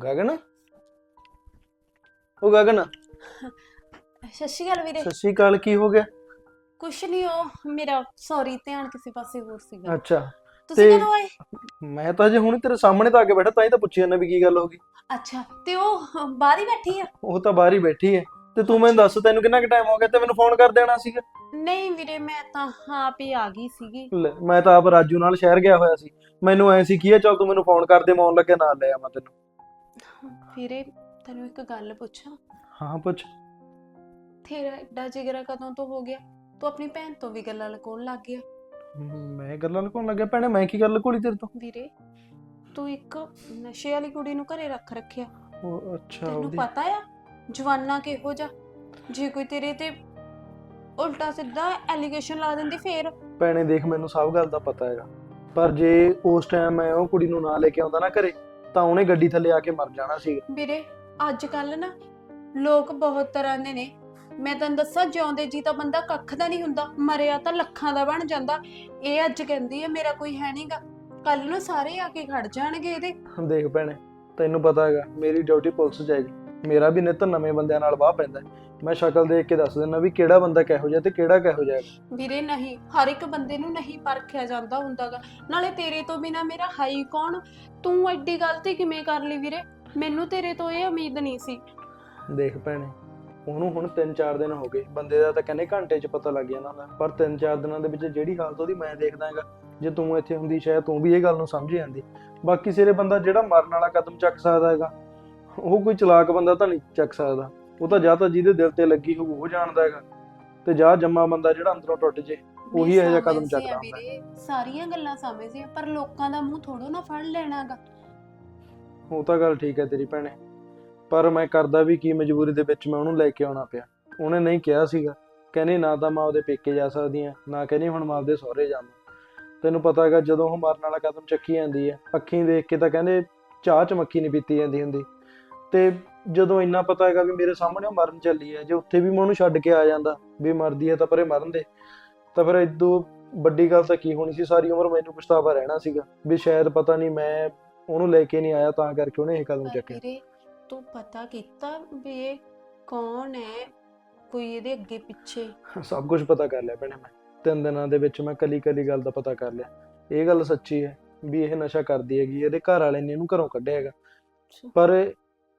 ਗਗਨ ਉਹ ਗਗਨ ਸਤਿ ਸ਼੍ਰੀ ਅਕਾਲ ਵੀਰੇ ਸਤਿ ਸ਼੍ਰੀ ਅਕਾਲ ਕੀ ਹੋ ਗਿਆ ਕੁਛ ਨਹੀਂ ਉਹ ਮੇਰਾ ਸੌਰੀ ਧਿਆਨ ਕਿਸੇ ਪਾਸੇ ਹੋਰ ਸੀਗਾ ਅੱਛਾ ਤੁਸੀਂ ਤੇ- ਕਦੋਂ ਆਏ ਮੈਂ ਤਾਂ ਅਜੇ ਹੁਣੇ ਤੇਰੇ ਸਾਹਮਣੇ ਤਾਂ ਆ ਕੇ ਬੈਠਾ ਤਾਂ ਹੀ ਤਾਂ ਪੁੱਛੀ ਜਾਂਦਾ ਵੀ ਕੀ ਗੱਲ ਹੋ ਗਈ ਅੱਛਾ ਤੇ ਉਹ ਅਹ, ਬਾਹਰ ਹੀ ਬੈਠੀ ਆ ਉਹ ਤਾਂ ਬਾਹਰ ਹੀ ਬੈਠੀ ਹੈ ਤੇ ਤੂੰ ਮੈਨੂੰ ਦੱਸ ਤੈਨੂੰ ਕਿੰਨਾ ਕੁ ਟਾਈਮ ਹੋ ਗਿਆ ਤੇ ਮੈਨੂੰ ਫੋਨ ਕਰ ਦੇਣਾ ਸੀਗਾ? ਨਹੀਂ ਵੀਰੇ ਮੈਂ ਤਾਂ ਆਪ ਹੀ ਆ ਗਈ ਸੀਗੀ। ਲੈ, ਮੈਂ ਤਾਂ ਆਪ ਰਾਜੂ ਨਾਲ ਸ਼ਹਿਰ ਗਿਆ ਹੋਇਆ ਸੀ। ਮੈਨੂੰ ਐ ਸੀ ਕੀ ਹੈ ਚਲ ਤੂੰ ਮੈਨੂੰ ਫੋਨ ਕਰ ਦੇ ਮੈਂ ਆਉਣ ਲੱਗੇ ਨਾਲ ਲੈ ਆਵਾਂ ਤੈਨੂੰ। ਵੀਰੇ ਤੈਨੂੰ ਇੱਕ ਗੱਲ ਪੁੱਛਾਂ? ਹਾਂ ਪੁੱਛ। ਤੇਰਾ ਐਡਾ ਜਿਗਰਾ ਕਦੋਂ ਤੋਂ ਹੋ ਗਿਆ? ਤੂੰ ਆਪਣੀ ਭੈਣ ਤੋਂ ਵੀ ਗੱਲਾਂ ਲਗਾਉਣ ਲੱਗ ਗਿਆ। ਮੈਂ ਗੱਲਾਂ ਲਗਾਉਣ ਲੱਗਿਆ? ਭੈਣੇ ਮੈਂ ਕੀ ਗੱਲ ਕੋਲੀ ਤੇਰੇ ਤੋਂ? ਵੀਰੇ ਤੂੰ ਇੱਕ ਨਸ਼ੇ ਵਾਲੀ ਕੁੜੀ ਨੂੰ ਘਰੇ ਰੱਖ ਰੱਖਿਆ। ਉਹ ਅੱਛਾ ਤੈਨੂੰ ਉਹਦੀ ਪਤਾ ਆ? ਜਵਾਨਾ ਕਿਹੋ ਜਾ ਜੇ ਕੋਈ ਤੇਰੇ ਤੇ ਉਲਟਾ ਸਿੱਧਾ ਐਲੀਗੇਸ਼ਨ ਲਾ ਦਿੰਦੀ ਫੇਰ? ਭੈਣੇ ਦੇਖ ਮੈਨੂੰ ਸਭ ਗੱਲ ਦਾ ਪਤਾ ਹੈਗਾ। ਪਰ ਜੇ ਉਸ ਟਾਈਮ ਮੈਂ ਉਹ ਕੁੜੀ ਨੂੰ ਨਾ ਲੈ ਕੇ ਆਉਂਦਾ ਨਾ ਘਰੇ ਤਾਂ ਉਹਨੇ ਗੱਡੀ ਥੱਲੇ ਆ ਕੇ ਮਰ ਜਾਣਾ ਸੀ ਵੀਰੇ ਅੱਜ ਕੱਲ ਨਾ ਲੋਕ ਬਹੁਤ ਤਰ੍ਹਾਂ ਦੇ ਨੇ। ਮੈਂ ਤੈਨੂੰ ਦੱਸਾਂ ਜਿਉਂਦੇ ਜੀ ਤਾਂ ਬੰਦਾ ਕੱਖ ਦਾ ਨਹੀਂ ਹੁੰਦਾ। ਮਰਿਆ ਤਾਂ ਲੱਖਾਂ ਦਾ ਬਣ ਜਾਂਦਾ। ਇਹ ਅੱਜ ਕਹਿੰਦੀ ਹੈ ਮੇਰਾ ਕੋਈ ਹੈ ਨਹੀਂਗਾ ਕੱਲ ਨੂੰ ਸਾਰੇ ਆ ਕੇ ਖੜ ਜਾਣਗੇ ਇਹਦੇ। ਦੇਖ ਭੈਣੇ ਤੈਨੂੰ ਪਤਾ ਹੈਗਾ ਮੇਰੀ ਡਿਊਟੀ ਪੁਲਿਸ 'ਚ ਹੈਗੀ ਮੇਰਾ ਵੀ ਨਿਤ ਨਵੇਂ ਬੰਦਿਆਂ ਨਾਲ ਵਾਹ ਪੈਂਦਾ ਹੈ। ਮੈਂ ਸ਼ਕਲ ਦੇਖ ਕੇ ਦੱਸ ਦਿੰਦਾ ਵੀ ਕਿਹੜਾ ਬੰਦਾ ਕਿਹੋ ਜਿਹਾ ਤੇ ਕਿਹੜਾ ਕਿਹੋ ਜਿਹਾ ਹੈ। ਵੀਰੇ ਨਹੀਂ ਹਰ ਇੱਕ ਬੰਦੇ ਨੂੰ ਨਹੀਂ ਪਰਖਿਆ ਜਾਂਦਾ ਹੁੰਦਾਗਾ। ਨਾਲੇ ਤੇਰੇ ਤੋਂ ਬਿਨਾ ਮੇਰਾ ਹਾਈ ਕੌਣ? ਤੂੰ ਐਡੀ ਗਲਤੀ ਕਿਵੇਂ ਕਰ ਲਈ ਵੀਰੇ? ਮੈਨੂੰ ਤੇਰੇ ਤੋਂ ਇਹ ਉਮੀਦ ਨਹੀਂ ਸੀ। ਦੇਖ ਭੈਣੇ ਉਹਨੂੰ ਹੁਣ 3-4 ਦਿਨ ਹੋ ਗਏ। ਬੰਦੇ ਦਾ ਤਾਂ ਕਹਿੰਦੇ ਘੰਟੇ 'ਚ ਪਤਾ ਲੱਗ ਜਾਂਦਾ ਹੁੰਦਾ। ਪਰ 3-4 ਦਿਨਾਂ ਦੇ ਵਿੱਚ ਜਿਹੜੀ ਹਾਲਤ ਉਹਦੀ ਮੈਂ ਦੇਖਦਾ ਹੈਗਾ ਜੇ ਤੂੰ ਇੱਥੇ ਹੁੰਦੀ ਸ਼ਾਇਦ ਤੂੰ ਵੀ ਇਹ ਗੱਲ ਨੂੰ ਸਮਝ ਜਾਂਦੀ। ਬਾਕੀ ਸਿਰੇ ਬੰਦਾ ਜਿਹੜਾ ਮਰਨ ਵਾਲਾ ਕਦਮ ਚੱਕ ਸਕਦਾ ਹੈਗਾ। ਉਹ ਕੋਈ ਚਲਾਕ ਬੰਦਾ ਤਾਂ ਨਹੀਂ ਚੱਕ ਸਕਦਾ। ਉਹ ਤਾਂ ਜਾਂ ਤਾਂ ਜਿਹਦੇ ਦਿਲ ਤੇ ਲੱਗੀ ਹੋਊ ਉਹ ਜਾਣਦਾ ਹੈਗਾ। ਤੇ ਜਾਂ ਜੰਮਾ ਬੰਦਾ ਜਿਹੜਾ ਅੰਦਰੋਂ ਟੁੱਟ ਜੇ ਉਹੀ ਇਹੋ ਜਿਹਾ ਕਦਮ ਚੱਕਦਾ ਹੁੰਦਾ। ਵੀਰੇ ਸਾਰੀਆਂ ਗੱਲਾਂ ਸਮਝਦੀ ਆ ਪਰ ਲੋਕਾਂ ਦਾ ਮੂੰਹ ਥੋੜੋ ਨਾ ਫੜ ਲੈਣਾਗਾ ਉਹ ਤਾਂ ਗੱਲ ਠੀਕ ਹੈ ਤੇਰੀ ਭੈਣੇ। ਪਰ ਮੈਂ ਕਰਦਾ ਵੀ ਕੀ ਮਜਬੂਰੀ ਦੇ ਵਿੱਚ ਮੈਂ ਉਹਨੂੰ ਲੈ ਕੇ ਆਉਣਾ ਪਿਆ। ਉਹਨੇ ਨਹੀਂ ਕਿਹਾ ਸੀਗਾ। ਕਹਿੰਦੀ ਨਾ ਤਾਂ ਮੈਂ ਉਹਦੇ ਪੇਕੇ ਜਾ ਸਕਦੀ ਆ ਨਾ ਕਹਿੰਦੀ ਹੁਣ ਮੈਂ ਆਪਦੇ ਸਹੁਰੇ ਜਾਵਾਂ। ਤੈਨੂੰ ਪਤਾ ਹੈਗਾ ਜਦੋਂ ਉਹ ਮਰਨ ਵਾਲਾ ਕਦਮ ਚੱਕੀ ਜਾਂਦੀ ਹੈ ਅੱਖੀਂ ਦੇਖ ਕੇ ਤਾਂ ਕਹਿੰਦੇ ਚਾਹ ਚ ਮੱਖੀ ਨਹੀਂ ਪੀਤੀ ਜਾਂਦੀ ਹੁੰਦੀ। ਤੇ ਜਦੋਂ ਇੰਨਾ ਪਤਾ ਹੈਗਾ ਵੀ ਮੇਰੇ ਸਾਹਮਣੇ ਉਹ ਮਰਨ ਚੱਲੀ ਹੈ ਜੇ ਉੱਥੇ ਵੀ ਮੈਂ ਉਹਨੂੰ ਛੱਡ ਕੇ ਆ ਜਾਂਦਾ ਵੀ ਮਰਦੀ ਹੈ ਤਾਂ ਪਰੇ ਮਰਨ ਦੇ। ਤਾਂ ਫਿਰ ਇਦੋਂ ਵੱਡੀ ਗੱਲ ਤਾਂ ਕੀ ਹੋਣੀ ਸੀ ਸਾਰੀ ਉਮਰ ਮੈਨੂੰ ਪਛਤਾਵਾ ਰਹਿਣਾ ਸੀਗਾ ਵੀ ਸ਼ਾਇਦ ਪਤਾ ਨਹੀਂ ਮੈਂ ਉਹਨੂੰ ਲੈ ਕੇ ਨਹੀਂ ਆਇਆ ਤਾਂ ਕਰਕੇ ਉਹਨੇ ਇਹ ਕਦਮ ਪਰ ਚੱਕਿਆ। ਵੀਰੇ ਤੂੰ ਪਤਾ ਕੀਤਾ ਵੀ ਇਹ ਕੌਣ ਹੈ ਕੋਈ ਇਹਦੇ ਅੱਗੇ ਪਿੱਛੇ? ਸਭ ਕੁਝ ਪਤਾ ਕਰ ਲਿਆ ਭੈਣੇ ਮੈਂ। ਤਿੰਨ ਦਿਨਾਂ ਦੇ ਵਿੱਚ ਮੈਂ ਕਲੀ ਕਲੀ ਗੱਲ ਦਾ ਪਤਾ ਕਰ ਲਿਆ। ਇਹ ਗੱਲ ਸੱਚੀ ਹੈ ਵੀ ਇਹ ਨਸ਼ਾ ਕਰਦੀ ਹੈਗੀ ਇਹਦੇ ਘਰ ਵਾਲੇ ਨੇ ਇਹਨੂੰ ਘਰੋਂ ਕੱਢਿਆ ਹੈਗਾ। ਪਰ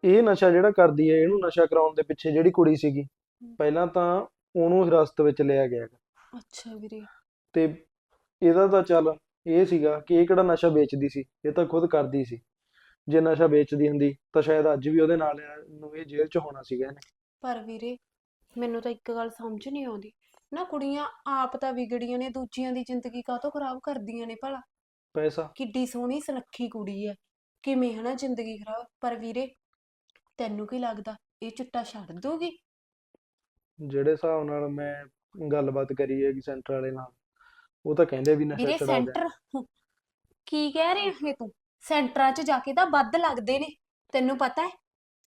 ਇਹ ਨਸ਼ਾ ਜਿਹੜਾ ਕਰਦੀ ਹੈ ਇਹਨੂੰ ਨਸ਼ਾ ਕਰਾਉਣ ਦੇ ਪਿੱਛੇ ਜਿਹੜੀ ਕੁੜੀ ਸੀਗੀ ਪਹਿਲਾਂ ਤਾਂ ਉਹਨੂੰ ਹਿਰਾਸਤ ਵਿੱਚ ਲਿਆ ਗਿਆ ਅੱਛਾ ਵੀਰੇ। ਤੇ ਇਹਦਾ ਤਾਂ ਚੱਲ ਇਹ ਸੀਗਾ ਕਿ ਇਹ ਕਿਹੜਾ ਨਸ਼ਾ ਵੇਚਦੀ ਸੀ ਇਹ ਤਾਂ ਖੁਦ ਕਰਦੀ ਸੀ। ਜੇ ਨਸ਼ਾ ਵੇਚਦੀ ਹੁੰਦੀ ਤਾਂ ਸ਼ਾਇਦ ਅੱਜ ਵੀ ਉਹਦੇ ਨਾਲ ਨੂੰ ਇਹ ਜੇਲ੍ਹ 'ਚ ਹੋਣਾ ਸੀਗਾ ਇਹਨੇ। ਪਰ ਵੀਰੇ ਮੈਨੂੰ ਤਾਂ ਇੱਕ ਗੱਲ ਸਮਝ ਨਹੀਂ ਆਉਂਦੀ। ਨਾ ਕੁੜੀਆਂ ਆਪ ਤਾਂ ਵਿਗੜੀਆਂ ਨੇ ਦੂਜਿਆਂ ਦੀ ਜ਼ਿੰਦਗੀ ਕਾਹਤੋਂ ਖਰਾਬ ਕਰਦੀਆਂ ਨੇ ਭਲਾ। ਪੈਸਾ। ਕਿੱਡੀ ਸੋਹਣੀ ਸੁਨੱਖੀ ਕੁੜੀ ਹੈ। ਕਿਵੇਂ ਹਨਾ ਜ਼ਿੰਦਗੀ ਖਰਾਬ। ਪਰ ਵੀਰੇ ਤੈਨੂੰ ਕੀ ਲੱਗਦਾ? ਇਹ ਚਿੱਟਾ ਛੱਡ ਦੂਗੀ ਜਿਹੜੇ ਹਿਸਾਬ ਨਾਲ ਮੈਂ ਗੱਲਬਾਤ ਕਰੀ ਹੈਗੀ ਸੈਂਟਰ ਵਾਲੇ ਨਾਲ ਉਹ ਤਾਂ ਕਹਿੰਦੇ ਵੀ ਨਸ਼ਾ ਵੀਰੇ ਛਡਾ ਦੇ ਸੈਂਟਰ ਕੀ ਕਹਿ ਰਿਹਾ ਹੈ ਤੂੰ? ਸੈਂਟਰਾਂ 'ਚ ਜਾ ਕੇ ਤਾਂ ਵੱਧ ਲੱਗਦੇ ਨੇ ਤੈਨੂੰ ਪਤਾ ਹੈ?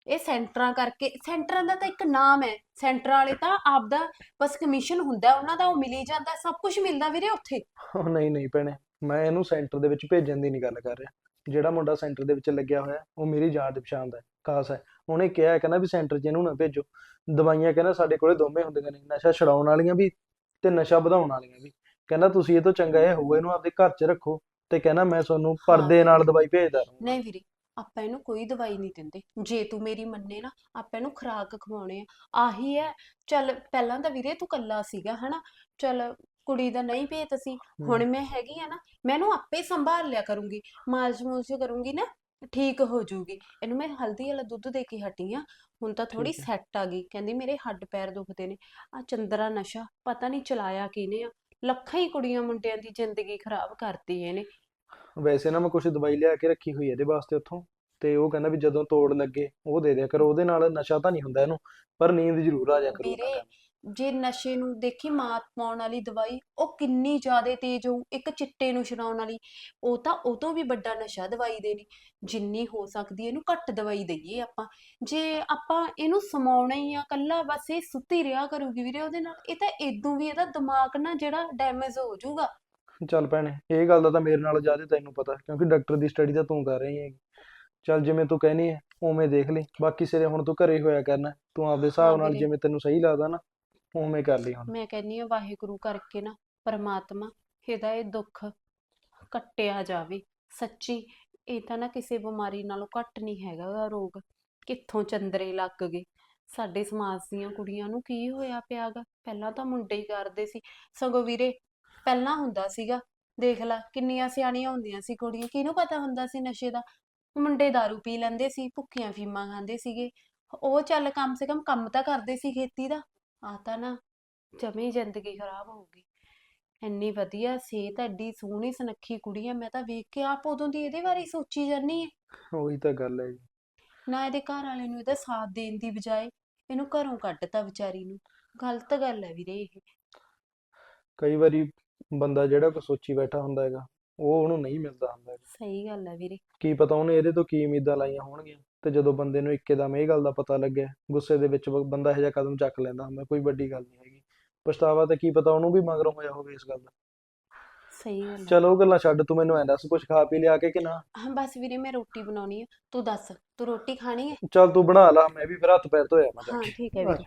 ਇਹ ਸੈਂਟਰਾਂ ਕਰਕੇ ਸੈਂਟਰਾਂ ਦਾ ਤਾਂ ਇੱਕ ਨਾਮ ਹੈ। ਸੈਂਟਰਾਂ ਵਾਲੇ ਤਾਂ ਆਪਦਾ ਬਸ ਕਮਿਸ਼ਨ ਹੁੰਦਾ ਉਹਨਾਂ ਦਾ ਉਹ ਮਿਲੀ ਜਾਂਦਾ ਸਭ ਕੁਝ ਮਿਲਦਾ ਵੀਰੇ ਉੱਥੇ। ਉਹ ਨਹੀਂ ਨਹੀਂ ਭੈਣੇ ਮੈਂ ਇਹਨੂੰ ਸੈਂਟਰ ਦੇ ਵਿੱਚ ਭੇਜਣ ਦੀ ਨਹੀਂ ਗੱਲ ਕਰ ਰਿਹਾ। ਜਿਹੜਾ ਮੁੰਡਾ ਸੈਂਟਰ ਦੇ ਵਿੱਚ ਲੱਗਿਆ ਹੋਇਆ ਉਹ ਮੇਰੀ ਜਾਣ ਦੀ ਪਛਾਣ ਦਾ ਹੈ, ਖਾਸ ਹੈ। ਉਹਨੇ ਕਿਹਾ ਕਹਿੰਦਾ ਵੀ ਸੈਂਟਰ 'ਚ ਇਹਨੂੰ ਨਾ ਭੇਜੋ। ਦਵਾਈਆਂ ਕਹਿੰਦਾ ਸਾਡੇ ਕੋਲੇ ਦੋਵੇਂ ਹੁੰਦੀਆਂ ਨੇ ਨਸ਼ਾ ਛਡਾਉਣ ਵਾਲੀਆਂ ਵੀ ਤੇ ਨਸ਼ਾ ਵਧਾਉਣ ਵਾਲੀਆਂ ਵੀ। ਕਹਿੰਦਾ ਤੁਸੀਂ ਇਹ ਤੋਂ ਚੰਗਾ ਇਹ ਹੋਊ ਇਹਨੂੰ ਆਪਦੇ ਘਰ 'ਚ ਰੱਖੋ ਤੇ ਕਹਿੰਦਾ ਮੈਂ ਤੁਹਾਨੂੰ ਪਰਦੇ ਨਾਲ ਦਵਾਈ ਭੇਜਦਾ ਰਹੂੰਗਾ। ਨਹੀਂ ਵੀਰੇ ਆਪਾਂ ਇਹਨੂੰ ਕੋਈ ਦਵਾਈ ਨਹੀਂ ਦਿੰਦੇ। ਜੇ ਤੂੰ ਮੇਰੀ ਮੰਨੇ ਨਾ ਆਪਾਂ ਇਹਨੂੰ ਖੁਰਾਕ ਖਵਾਉਣੇ ਆ। ਆਹੀ ਹੈ ਚੱਲ ਪਹਿਲਾਂ ਤਾਂ ਵੀਰੇ ਤੂੰ ਕੱਲਾ ਸੀਗਾ ਹਨਾ? ਚੱਲ ਕੁੜੀ ਦਾ ਨਹੀਂ ਭੇਤ ਸੀ ਹੁਣ ਮੈਂ ਹੈਗੀ ਆ ਨਾ ਮੈਂ ਇਹਨੂੰ ਆਪੇ ਸੰਭਾਲ ਲਿਆ ਕਰੂੰਗੀ। ਮਾਲਸ਼ ਮੂਲਸ਼ ਕਰੂੰਗੀ ਨਾ ਠੀਕ ਹੋ ਜਾਊਗੀ ਇਹਨੂੰ ਮੈਂ ਹਲਦੀ ਵਾਲਾ ਦੁੱਧ ਦੇ ਕੇ ਹਟੀ ਆ। ਹੁਣ ਤਾਂ ਥੋੜੀ ਠੀਕ। ਸੈੱਟ ਆ ਗਈ। ਕਹਿੰਦੀ ਮੇਰੇ ਹੱਡ ਪੈਰ ਦੁਖਦੇ ਨੇ। ਆ ਚੰਦਰਾ ਨਸ਼ਾ ਪਤਾ ਨਹੀਂ ਚਲਾਇਆ ਕਿਹਨੇ ਆ। ਲੱਖਾਂ ਹੀ ਕੁੜੀਆਂ ਮੁੰਡਿਆਂ ਦੀ ਜ਼ਿੰਦਗੀ ਖਰਾਬ ਕਰਤੀ ਇਹਨੇ। ਵੈਸੇ ਨਾ ਮੈਂ ਕੁਝ ਦਵਾਈ ਲਿਆ ਕੇ ਰੱਖੀ ਹੋਈ ਹੈ ਇਹਦੇ ਵਾਸਤੇ ਉੱਥੋਂ। ਤੇ ਉਹ ਕਹਿੰਦਾ ਵੀ ਜਦੋਂ ਤੋੜ ਲੱਗੇ ਉਹ ਦੇ ਦਿਆ ਕਰੋ। ਉਹਦੇ ਨਾਲ ਨਸ਼ਾ ਤਾਂ ਨਹੀਂ ਹੁੰਦਾ ਇਹਨੂੰ। ਪਰ ਨੀਂਦ ਜ਼ਰੂਰ ਆ ਜਾ ਕਰੂ ਵੀਰੇ। ਜੇ ਨਸ਼ੇ ਨੂੰ ਦੇਖੀ ਮਾਤ ਪਾਉਣ ਵਾਲੀ ਦਵਾਈ ਉਹ ਕਿੰਨੀ ਜ਼ਿਆਦਾ ਤੇਜ਼ ਹੋਊ ਇੱਕ ਚਿੱਟੇ ਨੂੰ ਛਡਾਉਣ ਵਾਲੀ ਉਹ ਤਾਂ ਉਹ ਤੋਂ ਵੀ ਵੱਡਾ ਨਸ਼ਾ ਦਵਾਈ ਦੇਣੀ ਜਿੰਨੀ ਹੋ ਸਕਦੀ ਹੈ ਇਹਨੂੰ ਘੱਟ ਦਵਾਈ ਦਈਏ ਆਪਾਂ। ਜੇ ਆਪਾਂ ਇਹਨੂੰ ਸਮਾਉਣਾ ਹੀ ਆ ਕੱਲਾ ਬਸ ਇਹ ਸੁੱਤੀ ਰਿਹਾ ਕਰੂਗੀ ਵੀਰੇ ਉਹਦੇ ਨਾਲ ਇਹ ਤਾਂ ਇਦੋਂ ਵੀ ਇਹਦਾ ਦਿਮਾਗ ਨਾ ਜਿਹੜਾ ਡੈਮੇਜ ਹੋ ਜਾਊਗਾ। ਚੱਲ ਭੈਣੇ ਇਹ ਗੱਲ ਦਾ ਤਾਂ ਮੇਰੇ ਨਾਲ ਜ਼ਿਆਦਾ ਤੈਨੂੰ ਪਤਾ ਕਿਉਂਕਿ ਡਾਕਟਰ ਦੀ ਸਟੱਡੀ ਤਾਂ ਤੂੰ ਕਰ ਰਹੀ ਹੈਗੀ। ਚੱਲ ਜਿਵੇਂ ਤੂੰ ਕਹਿਨੀ ਹੈ ਉਵੇਂ ਦੇਖ ਲਈ ਬਾਕੀ ਸਿਰੇ ਹੁਣ ਤੂੰ ਘਰੇ ਹੋਇਆ ਕਰਨਾ ਤੂੰ ਆਪਦੇ ਹਿਸਾਬ ਹਾਂ ਨਾਲ। ਜਿਵੇਂ ਤੈਨੂੰ ਸਹੀ ਲੱਗਦਾ ਨਾ ਉਵੇਂ ਕਰ ਲਈ ਹੁਣ। ਮੈਂ ਕਹਿੰਨੀ ਆ ਵਾਹਿਗੁਰੂ ਕਰਕੇ ਨਾ ਪਰਮਾਤਮਾ ਇਹਦਾ ਇਹ ਦੁੱਖ ਕੱਟਿਆ ਜਾਵੇ। ਸੱਚੀ ਇਹ ਤਾਂ ਨਾ ਕਿਸੇ ਬਿਮਾਰੀ ਨਾਲੋਂ ਘੱਟ ਨਹੀਂ ਹੈਗਾ ਗਾ ਰੋਗ। ਕਿੱਥੋਂ ਚੰਦਰੇ ਲੱਗ ਗਏ? ਸਾਡੇ ਸਮਾਜ ਦੀਆਂ ਕੁੜੀਆਂ ਨੂੰ ਕੀ ਹੋਇਆ ਪਿਆ ਗਾ? ਪਹਿਲਾਂ ਤਾਂ ਮੁੰਡੇ ਹੀ ਕਰਦੇ ਸੀ। ਸਗੋਂ ਵੀਰੇ, ਪਹਿਲਾਂ ਹੁੰਦਾ ਸੀਗਾ। ਦੇਖ ਲੈ, ਕਿੰਨੀਆਂ ਸਿਆਣੀਆਂ ਹੁੰਦੀਆਂ ਸੀ ਕੁੜੀਆਂ। ਕਿਹਨੂੰ ਪਤਾ ਹੁੰਦਾ ਸੀ ਨਸ਼ੇ ਦਾ? ਮੁੰਡੇ ਦਾਰੂ ਪੀ ਲੈਂਦੇ ਸੀ, ਭੁੱਖੀਆਂ ਫੀਮਾਂ ਖਾਂਦੇ ਸੀਗੇ। ਉਹ ਚੱਲ ਕਮ ਸੇ ਕਮ ਕੰਮ ਤਾਂ ਕਰਦੇ ਸੀ ਖੇਤੀ ਦਾ। ਆ ਤਾਂ ਨਾ ਜਮੀ ਜ਼ਿੰਦਗੀ ਖਰਾਬ ਹੋ ਗਈ ਇੰਨੀ ਵਧੀਆ ਸਿਹਤ ਐਡੀ ਸੋਹਣੀ ਸੁਨੱਖੀ ਕੁੜੀ ਆ ਮੈਂ ਤਾਂ ਵੇਖ ਕੇ ਆਪ ਉਦੋਂ ਦੀ ਇਹਦੇ ਬਾਰੇ ਹੀ ਸੋਚੀ ਜਾਂਦੀ ਆ। ਉਹੀ ਤਾਂ ਗੱਲ ਹੈ ਜੀ। ਨਾ ਇਹਦੇ ਘਰ ਵਾਲੇ ਨੂੰ ਇਹਦਾ ਸਾਥ ਦੇਣ ਦੀ ਬਜਾਏ ਇਹਨੂੰ ਘਰੋਂ ਕੱਢਤਾ ਵਿਚਾਰੀ ਨੂੰ। ਗਲਤ ਗੱਲ ਹੈ ਵੀਰੇ ਇਹ। ਕਈ ਵਾਰੀ ਬੰਦਾ ਜਿਹੜਾ ਕੋ ਸੋਚੀ ਬੈਠਾ ਹੁੰਦਾ ਹੈਗਾ ਉਹ ਉਹਨੂੰ ਨਹੀਂ ਮਿਲਦਾ ਹੁੰਦਾ ਹੈਗਾ। ਸਹੀ ਗੱਲ ਹੈ ਵੀਰੇ। ਕੀ ਪਤਾ ਉਹਨੇ ਇਹਦੇ ਤੋਂ ਕੀ ਉਮੀਦਾਂ ਲਾਈਆਂ ਹੋਣਗੀਆਂ। ਤੇ ਜਦੋਂ ਬੰਦੇ ਨੂੰ ਇੱਕਦਮ ਇਹ ਗੱਲ ਦਾ ਪਤਾ ਲੱਗਿਆ ਗੁੱਸੇ ਦੇ ਵਿੱਚ ਬੰਦਾ ਇਹੋ ਜਿਹਾ ਕਦਮ ਚੱਕ ਲੈਂਦਾ ਹੁੰਦਾ ਕੋਈ ਵੱਡੀ ਗੱਲ ਨਹੀਂ ਹੈਗੀ। ਪਛਤਾਵਾ ਤਾਂ ਕੀ ਪਤਾ ਉਹਨੂੰ ਵੀ ਮਗਰੋਂ ਹੋਇਆ ਹੋਵੇ ਇਸ ਗੱਲ ਦਾ। ਸਹੀ ਗੱਲ ਹੈ ਚਲ ਉਹ ਗੱਲਾਂ ਛੱਡ ਤੂੰ ਮੈਨੂੰ ਐਂ ਦੱਸ ਕੁਝ ਖਾ ਪੀ ਲਿਆ ਕੇ ਕਿ ਨਾ? ਹਾਂ ਬਸ ਵੀਰੇ ਮੈਂ ਰੋਟੀ ਬਣਾਉਣੀ ਆ ਤੂੰ ਦੱਸ ਤੂੰ ਰੋਟੀ ਖਾਣੀ ਹੈ ਚੱਲ ਤੂੰ ਬਣਾ ਲਾ ਮੈਂ ਵੀ ਫਿਰ ਹੱਥ ਪੈਰ ਧੋਇਆ ਮੈਂ ਜਾ ਹਾਂ ਕੇ। ਠੀਕ ਹੈ ਵੀਰੇ।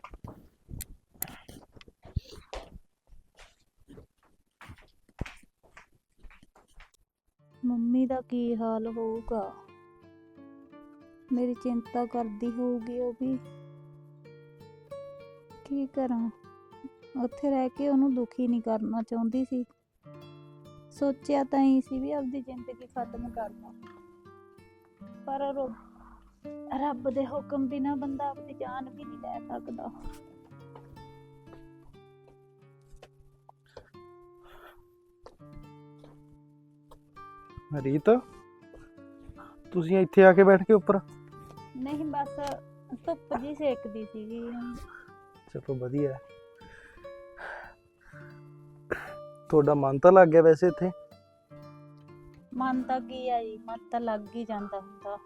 ਮੰਮੀ ਦਾ ਕੀ ਹਾਲ ਹੋਊਗਾ? ਮੇਰੀ ਚਿੰਤਾ ਕਰਦੀ ਹੋਊਗੀ ਉਹ ਵੀ। ਕੀ ਕਰਾਂ? ਉੱਥੇ ਰਹਿ ਕੇ ਉਹਨੂੰ ਦੁਖੀ ਨਹੀਂ ਕਰਨਾ ਚਾਹੁੰਦੀ ਸੀ। ਸੋਚਿਆ ਤਾਂ ਹੀ ਸੀ ਵੀ ਆਪਦੀ ਜ਼ਿੰਦਗੀ ਖਤਮ ਕਰ ਦਾਂ। ਪਰ ਰੋ- ਰੱਬ ਦੇ ਹੁਕਮ ਬਿਨਾਂ ਬੰਦਾ ਆਪਣੀ ਜਾਨ ਵੀ ਨਹੀਂ ਲੈ ਸਕਦਾ। ਰੀਤ ਤੁਸੀਂ ਇੱਥੇ ਆ ਕੇ ਬੈਠ ਕੇ ਉੱਪਰ। ਨਹੀਂ ਬਸ ਧੁੱਪ ਜੀ ਸੇਕਦੀ ਸੀਗੀ। ਚਲੋ ਵਧੀਆ। ਹੈ। ਤੁਹਾਡਾ ਮਨ ਤਾਂ ਲੱਗ ਗਿਆ ਵੈਸੇ ਇੱਥੇ? ਮਨ ਤਾਂ ਕੀ ਆ ਜੀ ਮਨ ਤਾਂ ਲੱਗ ਹੀ ਜਾਂਦਾ ਹੁੰਦਾ।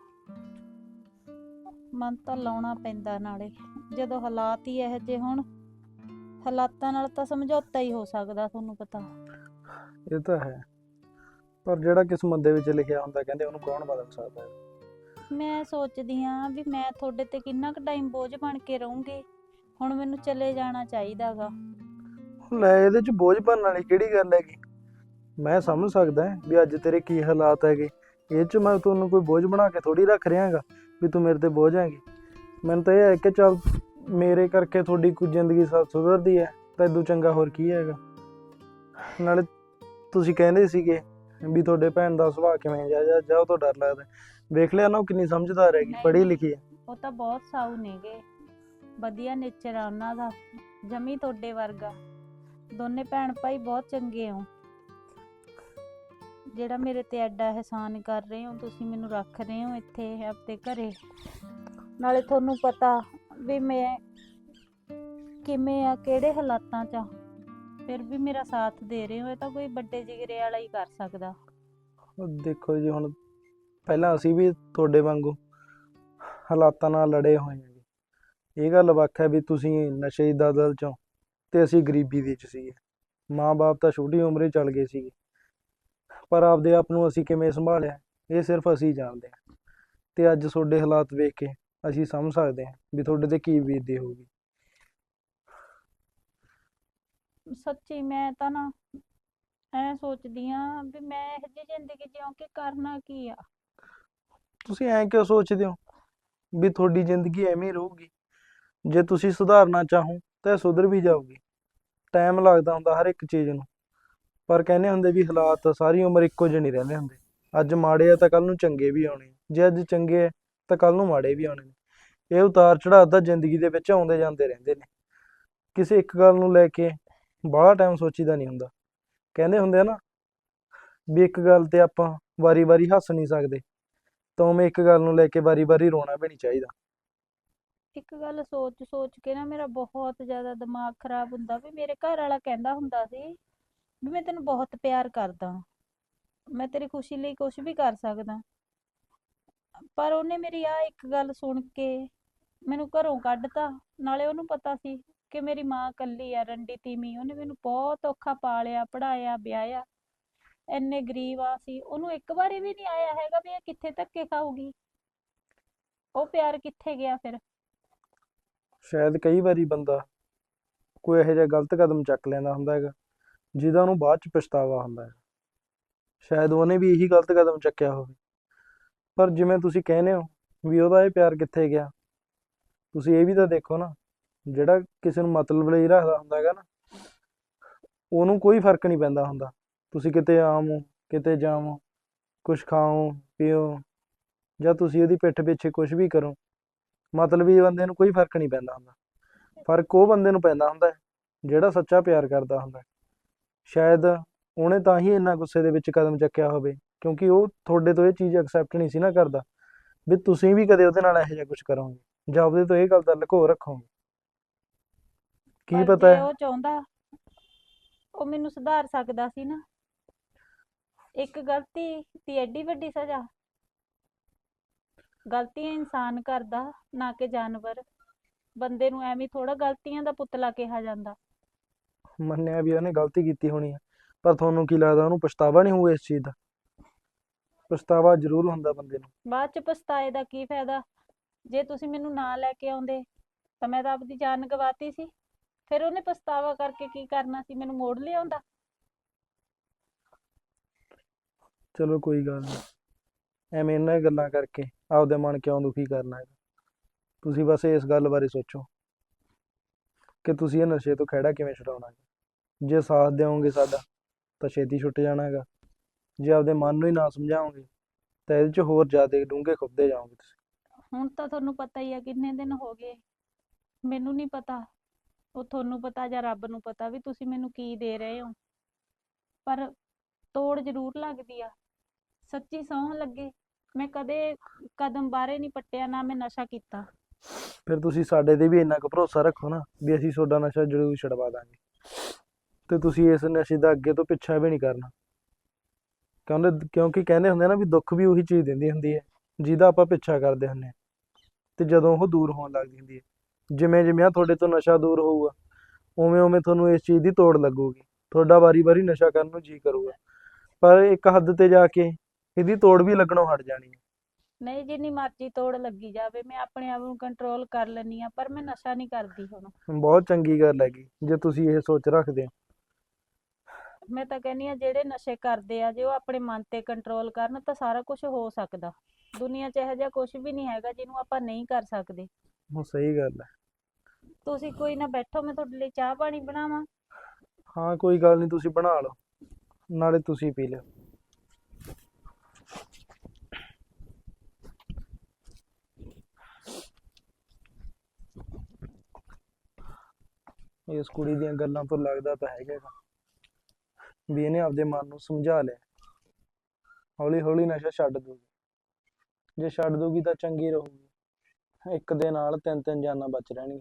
ਮਨ ਤਾਂ ਲਾਉਣਾ ਪੈਂਦਾ ਨਾਲੇ ਜਦੋਂ ਹਾਲਾਤ ਹੀ ਇਹੋ ਜਿਹੇ ਹੋਣ ਹਾਲਾਤਾਂ ਨਾਲ ਤਾਂ ਸਮਝੌਤਾ ਹੀ ਹੋ ਸਕਦਾ ਤੁਹਾਨੂੰ ਪਤਾ। ਇਹ ਤਾਂ ਹੈ। ਪਰ ਜਿਹੜਾ ਕਿਸਮਤ ਦੇ ਵਿੱਚ ਲਿਖਿਆ ਹੁੰਦਾ ਕਹਿੰਦੇ ਉਹਨੂੰ ਕੌਣ ਬਦਲ ਸਕਦਾ ਹੈ? ਮੈਂ ਸੋਚਦੀ ਆ ਵੀ ਮੈਂ ਤੁਹਾਡੇ ਤੇ ਕਿੰਨਾ ਕੁ ਟਾਈਮ ਬੋਝ ਬਣ ਕੇ ਰਹੂੰਗੀ। ਹੁਣ ਮੈਨੂੰ ਚਲੇ ਜਾਣਾ ਚਾਹੀਦਾਗਾ। ਲੈ ਇਹਦੇ ਚ ਬੋਝ ਬਣਨ ਵਾਲੀ ਕਿਹੜੀ ਗੱਲ ਹੈਗੀ? ਮੈਂ ਸਮਝ ਸਕਦਾ ਹਾਂ ਵੀ ਅੱਜ ਤੇਰੇ ਕੀ ਹਾਲਾਤ ਹੈਗੇ। ਇਹ ਚ ਮੈਂ ਤੁਹਾਨੂੰ ਕੋਈ ਬੋਝ ਬਣਾ ਕੇ ਥੋੜੀ ਰੱਖ ਰਿਹਾਗਾ ਵੀ ਤੂੰ ਮੇਰੇ ਤੇ ਬੋਝ ਹੈਗੀ। ਮੈਨੂੰ ਤਾਂ ਇਹ ਹੈ ਕਿ ਚੱਲ ਮੇਰੇ ਕਰਕੇ ਤੁਹਾਡੀ ਕੋਈ ਜ਼ਿੰਦਗੀ ਸਾ, ਸੁਧਰਦੀ ਹੈ, ਤਾਂ ਇਦੋਂ ਚੰਗਾ ਹੋਰ ਕੀ ਹੈਗਾ। ਨਾਲੇ ਤੁਸੀਂ ਕਹਿੰਦੇ ਸੀਗੇ ਵੀ ਤੁਹਾਡੇ ਭੈਣ ਦਾ ਸੁਭਾਅ ਕਿਵੇਂ ਜਾ ਜਾ ਜਾ ਉਹ ਤੋਂ ਡਰ ਲੱਗਦਾ। ਵੇਖ ਲਿਆ ਨਾ ਉਹ ਕਿੰਨੀ ਸਮਝਦਾਰ ਹੈਗੀ ਨਹੀਂ, ਪੜ੍ਹੀ। ਲਿਖੀ ਹੈ। ਉਹ ਤਾਂ ਬਹੁਤ ਸਾਊ ਨੇਗੇ ਵਧੀਆ ਨੇਚਰ ਆ ਉਹਨਾਂ ਦਾ ਜਮੀ ਤੁਹਾਡੇ ਵਰਗਾ। ਦੋਨੇ ਭੈਣ ਭਾਈ ਬਹੁਤ ਚੰਗੇ ਹੋ। ਜਿਹੜਾ ਮੇਰੇ ਤੇ ਐਡਾ ਅਹਿਸਾਨ ਕਰ ਰਹੇ ਹੋ ਤੁਸੀਂ ਮੈਨੂੰ ਰੱਖ ਰਹੇ ਹੋ ਇੱਥੇ ਆਪਣੇ ਘਰੇ। ਨਾਲੇ ਤੁਹਾਨੂੰ ਪਤਾ ਵੀ ਮੈਂ ਕਿਵੇਂ ਆ ਕਿਹੜੇ ਹਾਲਾਤਾਂ 'ਚ ਆ। ਫਿਰ ਵੀ ਮੇਰਾ ਸਾਥ ਦੇ ਰਹੇ ਹੋ ਇਹ ਤਾਂ ਕੋਈ ਵੱਡੇ ਜਿਗਰੇ ਵਾਲਾ ਹੀ ਕਰ ਸਕਦਾ। ਉਹ ਦੇਖੋ ਜੀ ਹੁਣ ਪਹਿਲਾਂ ਅਸੀਂ ਵੀ ਤੁਹਾਡੇ ਵਾਂਗੂ ਹਾਲਾਤਾਂ ਨਾਲ ਲੜੇ ਹੋਏ ਹਾਂ ਜੀ। ਇਹ ਗੱਲ ਵੱਖ ਹੈ ਵੀ ਤੁਸੀਂ ਨਸ਼ੇ ਦੀ ਦਲਦਲ ਚੋਂ ਤੇ ਅਸੀਂ ਗਰੀਬੀ ਦੇ ਚ ਸੀਗੇ। ਮਾਂ-ਬਾਪ ਤਾਂ ਛੋਟੀ ਉਮਰੇ ਚਲ ਗਏ ਸੀਗੇ। ਪਰ ਆਪਦੇ ਆਪ ਨੂੰ ਅਸੀਂ ਕਿਵੇਂ ਸੰਭਾਲਿਆ, ਇਹ ਸਿਰਫ ਅਸੀਂ ਜਾਣਦੇ ਹਾਂ। ਤੇ ਅੱਜ ਤੁਹਾਡੇ ਹਾਲਾਤ ਵੇਖ ਕੇ ਅਸੀਂ ਸਮਝ ਸਕਦੇ ਹਾਂ ਵੀ ਤੁਹਾਡੇ ਤੇ ਕੀ ਬੀਤਦੀ ਹੋਊਗੀ। ਸੱਚੀ ਮੈਂ ਤਾਂ ਨਾ ਐ ਸੋਚਦੀ ਆ ਵੀ ਮੈਂ ਇਹੋ ਜਿਹੀ ਜ਼ਿੰਦਗੀ ਜਿਉਂ ਕੇ ਕਰਨਾ ਕੀ ਆ। ਤੁਸੀਂ ਐਂ ਕਿਉਂ ਸੋਚਦੇ ਹੋ ਵੀ ਤੁਹਾਡੀ ਜ਼ਿੰਦਗੀ ਐਵੇਂ ਹੀ ਰਹੂਗੀ? ਜੇ ਤੁਸੀਂ ਸੁਧਾਰਨਾ ਚਾਹੋ ਤਾਂ ਇਹ ਸੁਧਰ ਵੀ ਜਾਊਗੀ ਟਾਈਮ ਲੱਗਦਾ ਹੁੰਦਾ ਹਰ ਇੱਕ ਚੀਜ਼ ਨੂੰ। ਪਰ ਕਹਿੰਦੇ ਹੁੰਦੇ ਵੀ ਹਾਲਾਤ ਸਾਰੀ ਉਮਰ ਇੱਕੋ ਜਿਹੇ ਨਹੀਂ ਰਹਿੰਦੇ ਹੁੰਦੇ। ਅੱਜ ਮਾੜੇ ਆ ਤਾਂ ਕੱਲ ਨੂੰ ਚੰਗੇ ਵੀ ਆਉਣੇ ਜੇ ਅੱਜ ਚੰਗੇ ਆ ਤਾਂ ਕੱਲ ਨੂੰ ਮਾੜੇ ਵੀ ਆਉਣੇ ਨੇ। ਇਹ ਉਤਾਰ ਚੜਾਅ ਤਾਂ ਜ਼ਿੰਦਗੀ ਦੇ ਵਿੱਚ ਆਉਂਦੇ ਜਾਂਦੇ ਰਹਿੰਦੇ ਨੇ। ਕਿਸੇ ਇੱਕ ਗੱਲ ਨੂੰ ਲੈ ਕੇ ਬਾਹਲਾ ਟਾਈਮ ਸੋਚੀਦਾ ਨਹੀਂ ਹੁੰਦਾ। ਕਹਿੰਦੇ ਹੁੰਦੇ ਆ ਨਾ ਵੀ ਇੱਕ ਗੱਲ ਤੇ ਆਪਾਂ ਵਾਰੀ-ਵਾਰੀ ਹੱਸ ਨਹੀਂ ਸਕਦੇ। ਤਾਂ ਉਵੇਂ ਇੱਕ ਗੱਲ ਨੂੰ ਲੈ ਕੇ ਵਾਰੀ-ਵਾਰੀ ਰੋਣਾ ਵੀ ਨਹੀਂ ਚਾਹੀਦਾ। ਇੱਕ ਗੱਲ ਸੋਚ ਸੋਚ ਕੇ ਨਾ ਮੇਰਾ ਬਹੁਤ ਜ਼ਿਆਦਾ ਦਿਮਾਗ ਖਰਾਬ ਹੁੰਦਾ ਵੀ ਮੇਰੇ ਘਰ ਵਾਲਾ ਕਹਿੰਦਾ ਹੁੰਦਾ ਸੀ ਵੀ ਮੈਂ ਤੈਨੂੰ ਬਹੁਤ ਪਿਆਰ ਕਰਦਾ, ਮੈਂ ਤੇਰੀ ਖੁਸ਼ੀ ਲਈ ਕੁਝ ਵੀ ਕਰ ਸਕਦਾ। ਪਰ ਉਹਨੇ ਮੇਰੀ ਆ ਇੱਕ ਗੱਲ ਸੁਣ ਕੇ ਮੈਨੂੰ ਘਰੋਂ ਕੱਢਤਾ, ਨਾਲੇ ਉਹਨੂੰ ਪਤਾ ਸੀ ਕਿ ਮੇਰੀ ਮਾਂ ਇਕੱਲੀ ਆ, ਰੰਡੀ ਤੀਮੀ ਉਹਨੇ ਮੈਨੂੰ ਬਹੁਤ ਔਖਾ ਪਾਲਿਆ ਪੜਾਇਆ ਵਿਆਹਿਆ। ਇੰਨੇ ਗਰੀਬ ਆ ਸੀ ਉਹਨੂੰ ਇੱਕ ਵਾਰੀ ਵੀ ਨਹੀਂ ਆਇਆ ਹੈਗਾ ਵੀ ਇਹ ਕਿੱਥੇ ਧੱਕੇ ਖਾਊਗੀ। ਉਹ ਪਿਆਰ ਕਿੱਥੇ ਗਿਆ ਫਿਰ? ਸ਼ਾਇਦ ਕਈ ਵਾਰੀ ਬੰਦਾ ਕੋਈ ਇਹੋ ਜਿਹਾ ਗਲਤ ਕਦਮ ਚੱਕ ਲੈਂਦਾ ਹੁੰਦਾ ਹੈਗਾ, ਜਿਹਦਾ ਉਹਨੂੰ ਬਾਅਦ ਚ ਪਛਤਾਵਾ ਹੁੰਦਾ ਹੈ ਸ਼ਾਇਦ ਉਹਨੇ ਵੀ ਇਹੀ ਗਲਤ ਕਦਮ ਚੱਕਿਆ ਹੋਵੇ। ਪਰ ਜਿਵੇਂ ਤੁਸੀਂ ਕਹਿੰਦੇ ਹੋ ਵੀ ਉਹਦਾ ਇਹ ਪਿਆਰ ਕਿੱਥੇ ਗਿਆ, ਤੁਸੀਂ ਇਹ ਵੀ ਤਾਂ ਦੇਖੋ ਨਾ, ਜਿਹੜਾ ਕਿਸੇ ਨੂੰ ਮਤਲਬ ਲਈ ਰੱਖਦਾ ਹੁੰਦਾ ਹੈਗਾ ਨਾ, ਉਹਨੂੰ ਕੋਈ ਫ਼ਰਕ ਨਹੀਂ ਪੈਂਦਾ ਹੁੰਦਾ। ਤੁਸੀਂ ਕਿਤੇ ਆਵੋ ਕਿਤੇ ਜਾਵੋ ਕੁਝ ਖਾਓ ਪੀਓ ਜਾਂ ਤੁਸੀਂ ਉਹਦੀ ਪਿੱਠ ਪਿੱਛੇ ਕੁਝ ਵੀ ਕਰੋ ਮਤਲਬੀ ਬੰਦੇ ਨੂੰ ਕੋਈ ਫ਼ਰਕ ਨਹੀਂ ਪੈਂਦਾ ਹੁੰਦਾ। ਫ਼ਰਕ ਉਹ ਬੰਦੇ ਨੂੰ ਪੈਂਦਾ ਹੁੰਦਾ ਜਿਹੜਾ ਸੱਚਾ ਪਿਆਰ ਕਰਦਾ ਹੁੰਦਾ। ਸ਼ਾਇਦ ਉਹਨੇ ਤਾਂ ਹੀ ਇੰਨਾ ਗੁੱਸੇ ਦੇ ਵਿੱਚ ਕਦਮ ਚੱਕਿਆ ਹੋਵੇ ਕਿਉਂਕਿ ਉਹ ਤੁਹਾਡੇ ਤੋਂ ਇਹ ਚੀਜ਼ ਐਕਸੈਪਟ ਨਹੀਂ ਸੀ ਨਾ ਕਰਦਾ ਵੀ ਤੁਸੀਂ ਵੀ ਕਦੇ ਉਹਦੇ ਨਾਲ ਇਹੋ ਜਿਹਾ ਕੁਝ ਕਰੋਗੇ ਜਾਂ ਉਹਦੇ ਤੋਂ ਇਹ ਗੱਲ ਦਾ ਲੁਕੋ ਰੱਖੋਗੇ। ਕੀ ਪਤਾ ਹੈ? ਉਹ ਚਾਹੁੰਦਾ ਉਹ ਮੈਨੂੰ ਸੁਧਾਰ ਸਕਦਾ ਸੀ ਨਾ। ਇੱਕ ਗਲਤੀ ਦੀ ਐਡੀ ਵੱਡੀ ਸਜ਼ਾ। ਗਲਤੀਆਂ ਇਨਸਾਨ ਕਰਦਾ ਨਾ ਕਿ ਜਾਨਵਰ। ਬੰਦੇ ਨੂੰ ਐਵੇਂ ਥੋੜਾ ਗਲਤੀਆਂ ਦਾ ਪੁਤਲਾ ਕਿਹਾ ਜਾਂਦਾ। ਮੰਨਿਆ ਵੀ ਉਹਨੇ ਗਲਤੀ ਕੀਤੀ ਹੋਣੀ ਹੈ ਪਰ ਤੁਹਾਨੂੰ ਕੀ ਲੱਗਦਾ ਉਹਨੂੰ ਪਛਤਾਵਾ ਨਹੀਂ ਹੋਊਗਾ ਇਸ ਚੀਜ਼ ਦਾ? ਪਛਤਾਵਾ ਜ਼ਰੂਰ ਹੁੰਦਾ ਬੰਦੇ ਨੂੰ। ਬਾਅਦ ਚ ਪਛਤਾਏ ਦਾ ਕੀ ਫਾਇਦਾ? ਜੇ ਤੁਸੀਂ ਮੈਨੂੰ ਨਾ ਲੈ ਕੇ ਆਉਂਦੇ ਤਾਂ ਮੈਂ ਤਾਂ ਆਪਦੀ ਜਾਨ ਗਵਾਤੀ ਸੀ। ਫਿਰ ਉਹਨੇ ਪਛਤਾਵਾ ਕਰਕੇ ਕੀ ਕਰਨਾ ਸੀ? ਮੈਨੂੰ ਮੋੜ ਲਿਆਉਂਦਾ? ਚਲੋ ਕੋਈ ਗੱਲ ਨਹੀਂ ਐਵੇਂ ਇਹਨਾਂ ਗੱਲਾਂ ਕਰਕੇ ਆਪਦੇ ਮਨ ਕਿਉਂ ਦੁਖੀ ਕਰਨਾ ਹੈ ਤੁਸੀਂ ਬਸ ਇਸ ਗੱਲ ਬਾਰੇ ਸੋਚੋ ਕਿ ਤੁਸੀਂ ਇਹ ਨਸ਼ੇ ਤੋਂ ਖਹਿੜਾ ਕਿਵੇਂ ਛੁਡਾਉਣਾ ਹੈ ਜੇ ਸਾਥ ਦਿਓਗੇ ਸਾਡਾ, ਤਾਂ ਛੇਤੀ ਛੁੱਟ ਜਾਣਾ ਹੈਗਾ ਜੇ ਆਪਦੇ ਮਨ ਨੂੰ ਹੀ ਨਾ ਸਮਝਾਓਗੇ, ਤਾਂ ਇਹਦੇ 'ਚ ਹੋਰ ਜ਼ਿਆਦਾ ਡੂੰਘੇ ਖੁੱਬਦੇ ਜਾਓਗੇ ਤੁਸੀਂ। ਹੁਣ ਤਾਂ ਤੁਹਾਨੂੰ ਪਤਾ ਹੀ ਆ ਕਿੰਨੇ ਦਿਨ ਹੋ ਗਏ। ਮੈਨੂੰ ਨਹੀਂ ਪਤਾ। ਉਹ ਤੁਹਾਨੂੰ ਪਤਾ ਜਾਂ ਰੱਬ ਨੂੰ ਪਤਾ ਵੀ ਤੁਸੀਂ ਮੈਨੂੰ ਕੀ ਦੇ ਰਹੇ ਹੋ। ਪਰ ਤੋੜ ਜ਼ਰੂਰ ਲੱਗਦੀ ਆ। ਸੱਚੀ ਸਹੁੰ ਲੱਗੇ। ਮੈਂ ਕਦੇ ਕਦਮ ਬਾਹਰੇ ਨਹੀਂ ਪੱਟਿਆ, ਨਾ ਮੈਂ ਨਸ਼ਾ ਕੀਤਾ। ਫਿਰ ਤੁਸੀਂ ਸਾਡੇ ਤੇ ਵੀ ਇੰਨਾ ਕੁ ਭਰੋਸਾ ਰੱਖੋ ਨਾ ਵੀ ਅਸੀਂ ਤੁਹਾਡਾ ਨਸ਼ਾ ਜ਼ਰੂਰ ਛੁਡਵਾ ਦਾਂਗੇ। ਤੇ ਤੁਸੀਂ ਇਸ ਨਸ਼ੇ ਦਾ ਅੱਗੇ ਤੋਂ ਪਿੱਛਾ ਵੀ ਨਹੀਂ ਕਰਨਾ। ਕਹਿੰਦੇ, ਕਿਉਂਕਿ ਕਹਿੰਦੇ ਹੁੰਦੇ ਨਾ ਵੀ ਦੁੱਖ ਵੀ ਉਹੀ ਚੀਜ਼ ਦਿੰਦੀ ਹੁੰਦੀ ਹੈ, ਜਿਹਦਾ ਆਪਾਂ ਪਿੱਛਾ ਕਰਦੇ ਹੁੰਦੇ ਤੇ ਜਦੋਂ ਉਹ ਦੂਰ ਹੋਣ ਲੱਗਦੀ ਹੁੰਦੀ ਹੈ। ਜਿਵੇਂ ਜਿਵੇਂ ਆਹ ਤੁਹਾਡੇ ਤੋਂ ਨਸ਼ਾ ਦੂਰ ਹੋਊਗਾ, ਉਵੇਂ ਉਵੇਂ ਤੁਹਾਨੂੰ ਇਸ ਚੀਜ਼ ਦੀ ਤੋੜ ਲੱਗੂਗੀ। ਤੁਹਾਡਾ ਵਾਰੀ-ਵਾਰੀ ਨਸ਼ਾ ਕਰਨ ਨੂੰ ਜੀ ਕਰੂਗਾ। ਪਰ ਇੱਕ ਹੱਦ ਤੇ ਜਾ ਕੇ ਇਹਦੀ ਤੋੜ ਵੀ ਲੱਗਣੋਂ ਹਟ ਜਾਣੀ ਹੈ ਨਹੀਂ ਜਿੰਨੀ ਮਰਜ਼ੀ ਤੋੜ ਲੱਗੀ ਜਾਵੇ ਮੈਂ ਆਪਣੇ ਆਪ ਨੂੰ ਕੰਟਰੋਲ ਕਰ ਲੈਂਦੀ ਆ ਪਰ ਮੈਂ ਨਸ਼ਾ ਨਹੀਂ ਕਰਦੀ ਹੁਣ। ਬਹੁਤ ਚੰਗੀ ਗੱਲ ਹੈਗੀ ਜੇ ਤੁਸੀਂ ਇਹ ਸੋਚ ਰੱਖਦੇ ਹੋ। ਮੈਂ ਤਾਂ ਕਹਿੰਦੀ ਆ ਜਿਹੜੇ ਨਸ਼ੇ ਕਰਦੇ ਆ ਜੇ ਉਹ ਆਪਣੇ ਮਨ ਤੇ ਕੰਟਰੋਲ ਕਰਨ ਤਾਂ ਸਾਰਾ ਕੁਝ ਹੋ ਸਕਦਾ। ਦੁਨੀਆ 'ਚ ਇਹੋ ਜਿਹਾ ਕੁਝ ਵੀ ਨਹੀਂ ਹੈਗਾ ਜਿਹਨੂੰ ਆਪਾਂ ਨਹੀਂ ਕਰ ਸਕਦੇ। ਉਹ ਸਹੀ ਗੱਲ ਹੈ। ਤੁਸੀਂ ਕੋਈ ਨਾ ਬੈਠੋ ਮੈਂ ਤੁਹਾਡੇ ਲਈ ਚਾਹ ਪਾਣੀ ਬਣਾਵਾਂ। ਹਾਂ ਕੋਈ ਗੱਲ ਨਹੀਂ ਤੁਸੀਂ ਬਣਾ ਲਓ। ਨਾਲੇ ਤੁਸੀਂ ਪੀ ਲਿਓ। ਇਸ ਕੁੜੀ ਦੀਆਂ ਗੱਲਾਂ ਤੋਂ ਲੱਗਦਾ ਤਾਂ ਹੈਗਾ ਗਾ ਵੀ ਇਹਨੇ ਆਪਦੇ ਮਨ ਨੂੰ ਸਮਝਾ ਲਿਆ। ਹੌਲੀ ਹੌਲੀ ਨਸ਼ਾ ਛੱਡ ਦੂਗੀ ਜੇ ਛੱਡ ਦੂਗੀ ਤਾਂ ਚੰਗੀ ਰਹੂਗੀ। ਇੱਕ ਦੇ ਨਾਲ ਤਿੰਨ ਤਿੰਨ ਜਾਨਾਂ ਬਚ ਰਹਿਣਗੀਆਂ।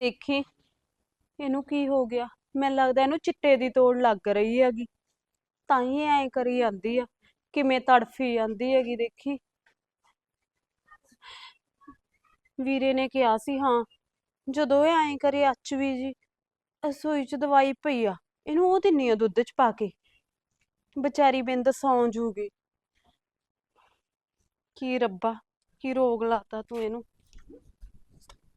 ਦੇਖੀ। ਇਹਨੂੰ ਕੀ ਹੋ ਗਿਆ? ਮੈਨੂੰ ਲੱਗਦਾ ਇਹਨੂੰ ਚਿੱਟੇ ਦੀ ਤੋੜ ਲੱਗ ਰਹੀ ਹੈਗੀ। ਤਾਂ ਹੀ ਇਹ ਕਰੀ ਜਾਂਦੀ ਆ। ਕਿਵੇਂ ਤੜਫੀ ਜਾਂਦੀ ਹੈਗੀ ਦੇਖੀ। ਵੀਰੇ ਨੇ ਕਿਹਾ ਸੀ, ਹਾਂ, ਜਦੋਂ ਇਹ ਐਂ ਕਰੇ ਅੱਚ ਵੀ ਜੀ, ਰਸੋਈ 'ਚ ਦਵਾਈ ਪਈ ਆ, ਇਹਨੂੰ ਉਹ ਦਿੰਨੀ ਆ ਦੁੱਧ 'ਚ ਪਾ ਕੇ। ਵਿਚਾਰੀ ਬਿੰਦ ਸੌਂ ਜੂਗੀ। ਕੀ ਰੱਬਾ, ਕੀ ਰੋਗ ਲਾਤਾ ਤੂੰ ਇਹਨੂੰ।